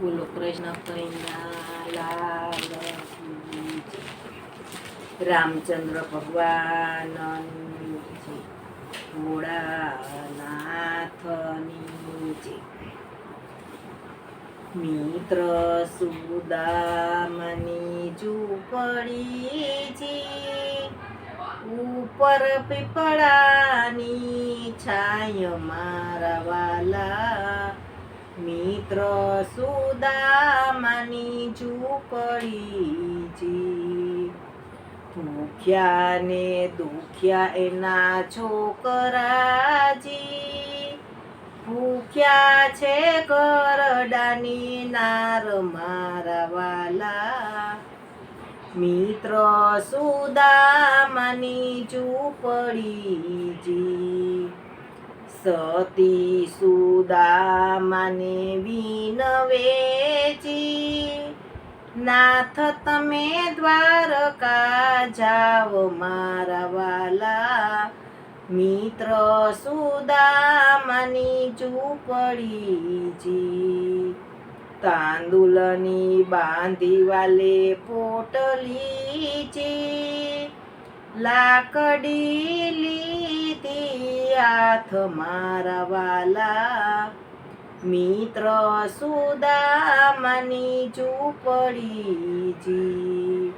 બોલો, કૃષ્ણ. રામચંદ્ર, ભગવાન ભોળાનાથની જય. મિત્ર, સુદામની ઝૂંપડી છે ઉપર પીપળાની છાય મારા વાલા મિત્ર સુદામાની ઝૂંપડી છે ભૂખ્યા ને દુખ્યા એના છોકરાજી. ભૂખ્યા છે કરડાની નાર મારા વાલા મિત્ર સુદામની ઝૂંપડીજી. સતી સુદામાને વિનવેજી નાથ, તમે દ્વારકા જાવ મારા વાલા. મિત્ર સુદામાની ઝૂંપડીજી. તાંદુલની બાંધી વાલે પોટલી છે લાકડી લીધી હાથ મારા વાલા મિત્ર સુદામની ઝૂંપડીજી.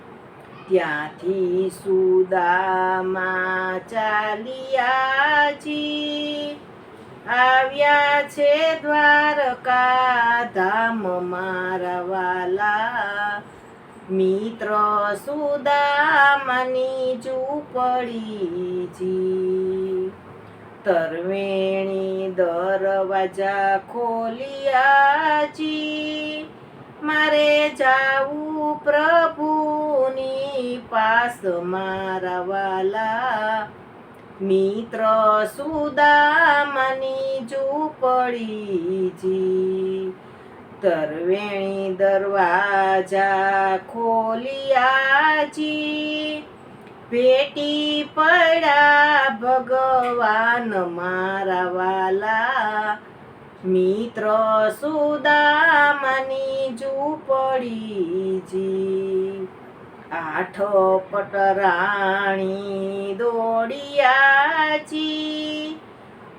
ત્યાંથી સુદામા ચાલ્યા જી આવ્યા છે દ્વારકા ધામ મારા વાલા મિત્ર સુદામની ઝૂંપડીજી તરવેણી દરવાજા ખોલિયાજી મારે જાવું પ્રભુની પાસ મારા વાલા. મિત્ર સુદામની ઝૂંપડીજી તરવેણી દરવાજા ખોલ્યાજી ભેટી પડ્યા ભગવાન મારા વાલા. મિત્ર સુદામની ઝૂંપડીજી. આઠ પટરાણી દોડિયાજી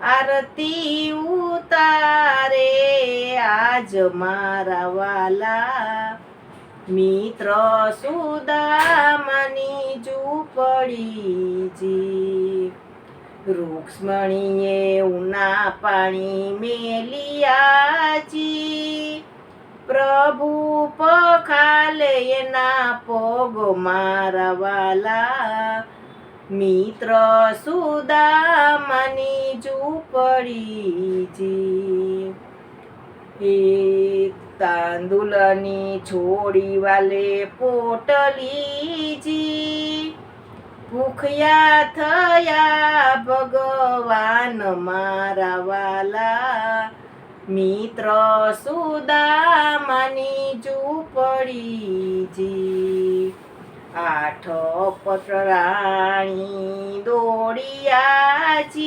આરતી ઉતારે આજ મારા વાલા. મિત્ર સુદામની ઝૂંપડીજી. રૂક્ષ્મણીએ ઉના પાણી મેલિયાજી પ્રભુ પખાલે એના પોગ મારા વાલા. મિત્ર સુદામની ઝૂંપડીજી એ તાંદુલની છોડી વાલે પોટલીજી ભૂખ્યા થયા ભગવાન મારા વાલા. મિત્ર સુદામની ઝૂંપડીજી આઠ પટરાણી દોડિયાજી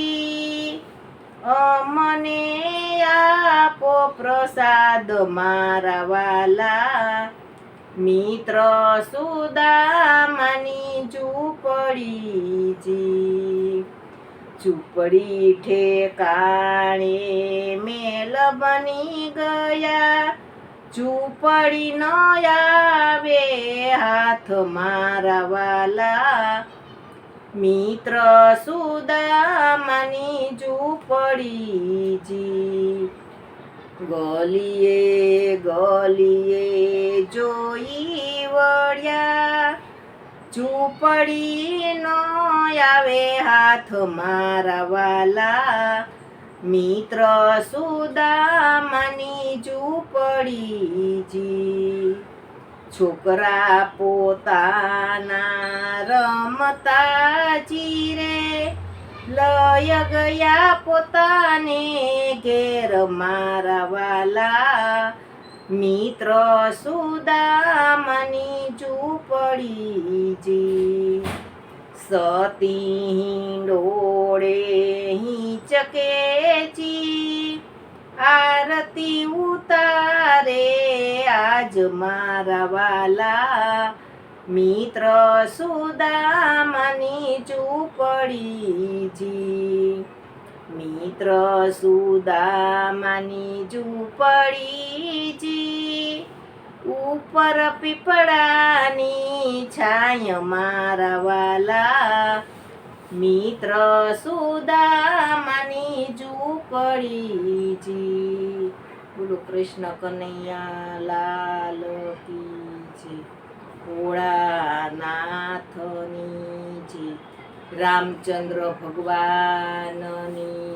અમને આપો પ્રસાદ મારા વાલા મિત્ર સુદામાની ઝૂંપડીજી ઝૂંપડી ઠેકાણે મેલ બની ગયા ઝૂંપડી ન આવે, હાથ મારા વાલા મિત્ર સુદામાની ઝૂંપડીજી. ગલીએ ગલીએ જોઈ વળ્યા. ઝૂંપડી ન આવે, હાથ મારા વાલા મિત્ર સુદામની ઝૂંપડીજી. છોકરા પોતાના રમતા જીરે લય ગયા પોતાને ઘેર મારા વાલા મિત્ર સુદામની ઝૂંપડીજી. સતી ડોળે હિંચકે ચી આરતી ઉતારે આજ મારા વાલા. મિત્ર સુદામાની જી. મિત્ર સુદામાની ઝૂંપડી જી. ઉપર પીપળાની છાય મારા વાલા. મિત્ર સુદામાની ઝૂંપડી જી બોલો કૃષ્ણ કનૈયા લાલ કી છે ભોળાનાથની છે રામચંદ્ર ભગવાનની